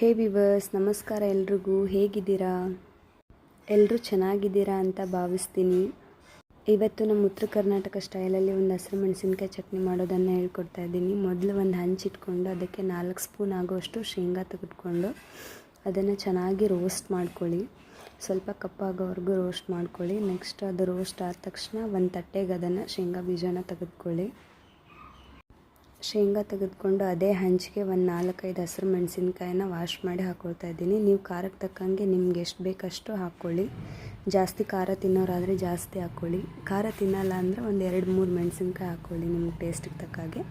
ಹೇ viewers, ನಮಸ್ಕಾರ ಎಲ್ರಿಗೂ. ಹೇಗಿದ್ದೀರಾ? ಎಲ್ಲರೂ ಚೆನ್ನಾಗಿದ್ದೀರಾ ಅಂತ ಭಾವಿಸ್ತೀನಿ. ಇವತ್ತು ನಮ್ಮ ಉತ್ತರ ಕರ್ನಾಟಕ ಸ್ಟೈಲಲ್ಲಿ ಒಂದು ಹಸಿರು ಮೆಣಸಿನ್ಕಾಯಿ ಚಟ್ನಿ ಮಾಡೋದನ್ನು ಹೇಳ್ಕೊಡ್ತಾ ಇದ್ದೀನಿ. ಮೊದಲು ಒಂದು ಹಂಚಿಟ್ಕೊಂಡು ಅದಕ್ಕೆ ನಾಲ್ಕು ಸ್ಪೂನ್ ಆಗೋಷ್ಟು ಶೇಂಗಾ ತೆಗೆದುಕೊಂಡು ಅದನ್ನು ಚೆನ್ನಾಗಿ ರೋಸ್ಟ್ ಮಾಡ್ಕೊಳ್ಳಿ. ಸ್ವಲ್ಪ ಕಪ್ಪಾಗೋವರೆಗೂ ರೋಸ್ಟ್ ಮಾಡ್ಕೊಳ್ಳಿ. ನೆಕ್ಸ್ಟ್ ಅದು ರೋಸ್ಟ್ ಆದ ತಕ್ಷಣ ಒಂದು ತಟ್ಟೆಗೆ ಅದನ್ನು ಶೇಂಗಾ ಬೀಜನ ತೆಗೆದುಕೊಳ್ಳಿ. ಶೇಂಗಾ ತೆಗೆದುಕೊಂಡು ಅದೇ ಹಂಚಿಗೆ ಒಂದು ನಾಲ್ಕೈದು ಹಸಿರು ಮೆಣಸಿನ್ಕಾಯನ್ನ ವಾಶ್ ಮಾಡಿ ಹಾಕ್ಕೊಳ್ತಾ ಇದ್ದೀನಿ. ನೀವು ಖಾರಕ್ಕೆ ತಕ್ಕಂಗೆ ನಿಮ್ಗೆ ಎಷ್ಟು ಬೇಕಷ್ಟು ಹಾಕ್ಕೊಳ್ಳಿ ಜಾಸ್ತಿ ಖಾರ ತಿನ್ನೋರಾದರೆ ಜಾಸ್ತಿ ಹಾಕ್ಕೊಳ್ಳಿ ಖಾರ ತಿನ್ನಲ್ಲ ಅಂದರೆ ಒಂದು ಎರಡು ಮೂರು ಮೆಣಸಿನ್ಕಾಯಿ ಹಾಕ್ಕೊಳ್ಳಿ ನಿಮ್ಗೆ ಟೇಸ್ಟಿಗೆ ತಕ್ಕಾಗೆ.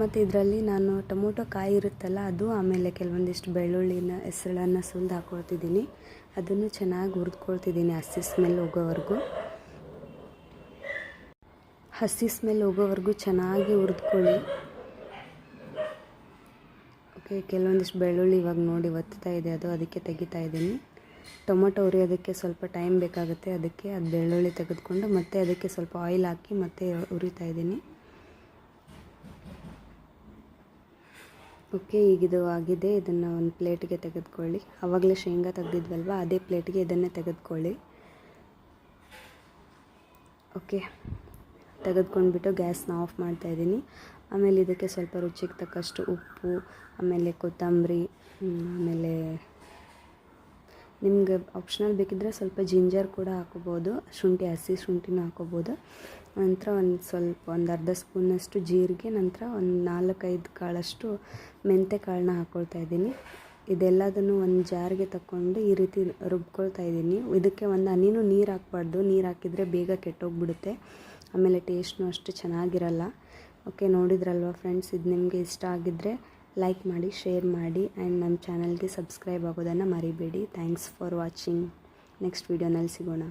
ಮತ್ತು ಇದರಲ್ಲಿ ನಾನು ಟೊಮೊಟೊ ಕಾಯಿ ಇರುತ್ತಲ್ಲ ಅದು, ಆಮೇಲೆ ಕೆಲವೊಂದಿಷ್ಟು ಬೆಳ್ಳುಳ್ಳಿನ ಹೆಸಳನ್ನು ಸುಲಿದು ಹಾಕ್ಕೊಳ್ತಿದ್ದೀನಿ ಅದನ್ನು ಚೆನ್ನಾಗಿ ಹುರಿದ್ಕೊಳ್ತಿದ್ದೀನಿ ಹಸಿ ಸ್ಮೆಲ್ ಹೋಗೋವರೆಗೂ. ಹಸಿ ಸ್ಮೆಲ್ ಹೋಗೋವರೆಗೂ ಚೆನ್ನಾಗಿ ಹುರಿದ್ಕೊಳ್ಳಿ. ಓಕೆ, ಕೆಲವೊಂದಿಷ್ಟು ಬೆಳ್ಳುಳ್ಳಿ ಇವಾಗ ನೋಡಿ ಒತ್ತಾ ಇದೆ, ಅದು ಅದಕ್ಕೆ ತೆಗಿತಾ ಇದ್ದೀನಿ. ಟೊಮೊಟೊ ಹುರಿಯೋದಕ್ಕೆ ಸ್ವಲ್ಪ ಟೈಮ್ ಬೇಕಾಗುತ್ತೆ, ಅದಕ್ಕೆ ಅದು ಬೆಳ್ಳುಳ್ಳಿ ತೆಗೆದುಕೊಂಡು ಮತ್ತೆ ಅದಕ್ಕೆ ಸ್ವಲ್ಪ ಆಯಿಲ್ ಹಾಕಿ ಮತ್ತೆ ಉರಿತಾ ಇದ್ದೀನಿ. ಓಕೆ ಈಗಿದು ಆಗಿದೆ, ಇದನ್ನು ಒಂದು ಪ್ಲೇಟಿಗೆ ತೆಗೆದುಕೊಳ್ಳಿ. ಆವಾಗಲೇ ಶೇಂಗಾ ತೆಗೆದಿದ್ವಲ್ವ, ಅದೇ ಪ್ಲೇಟಿಗೆ ಇದನ್ನೇ ತೆಗೆದುಕೊಳ್ಳಿ. ಓಕೆ, ತೆಗೆದುಕೊಂಡ್ಬಿಟ್ಟು ಗ್ಯಾಸ್ನ ಆಫ್ ಮಾಡ್ತಾಯಿದ್ದೀನಿ ಆಮೇಲೆ ಇದಕ್ಕೆ ಸ್ವಲ್ಪ ರುಚಿಗೆ ತಕ್ಕಷ್ಟು ಉಪ್ಪು, ಆಮೇಲೆ ಕೊತ್ತಂಬರಿ ಆಮೇಲೆ ನಿಮಗೆ ಆಪ್ಷನಲ್ ಬೇಕಿದ್ದರೆ ಸ್ವಲ್ಪ ಜಿಂಜರ್ ಕೂಡ ಹಾಕೋಬೋದು, ಶುಂಠಿ, ಹಸಿ ಶುಂಠಿನೂ ಹಾಕೋಬೋದು ನಂತರ ಒಂದು ಸ್ವಲ್ಪ ಒಂದು ಅರ್ಧ ಸ್ಪೂನಷ್ಟು ಜೀರಿಗೆ, ನಂತರ ಒಂದು ನಾಲ್ಕೈದು ಕಾಳಷ್ಟು ಮೆಂತೆ ಕಾಳನ್ನ ಹಾಕ್ಕೊಳ್ತಾ ಇದ್ದೀನಿ. ಇದೆಲ್ಲದನ್ನು ಒಂದು ಜಾರಿಗೆ ತಗೊಂಡು ಈ ರೀತಿ ರುಬ್ಕೊಳ್ತಾ ಇದ್ದೀನಿ. ಇದಕ್ಕೆ ಒಂದು ಹನಿನೂ ನೀರು ಹಾಕ್ಬಾರ್ದು, ನೀರು ಹಾಕಿದರೆ ಬೇಗ ಕೆಟ್ಟೋಗ್ಬಿಡುತ್ತೆ. ಆಮೇಲೆ ಟೇಸ್ಟ್ನೂ ಅಷ್ಟು ಚೆನ್ನಾಗಿರಲ್ಲ. ಓಕೆ, ನೋಡಿದ್ರಲ್ವ ಫ್ರೆಂಡ್ಸ್? ಇದು ನಿಮಗೆ ಇಷ್ಟ ಆಗಿದ್ದರೆ ಲೈಕ್ ಮಾಡಿ, ಶೇರ್ ಮಾಡಿ, ಆ್ಯಂಡ್ ನಮ್ಮ ಚಾನಲ್ಗೆ ಸಬ್ಸ್ಕ್ರೈಬ್ ಆಗೋದನ್ನು ಮರಿಬೇಡಿ. Thanks for watching. ನೆಕ್ಸ್ಟ್ ವೀಡಿಯೋನಲ್ಲಿ ಸಿಗೋಣ.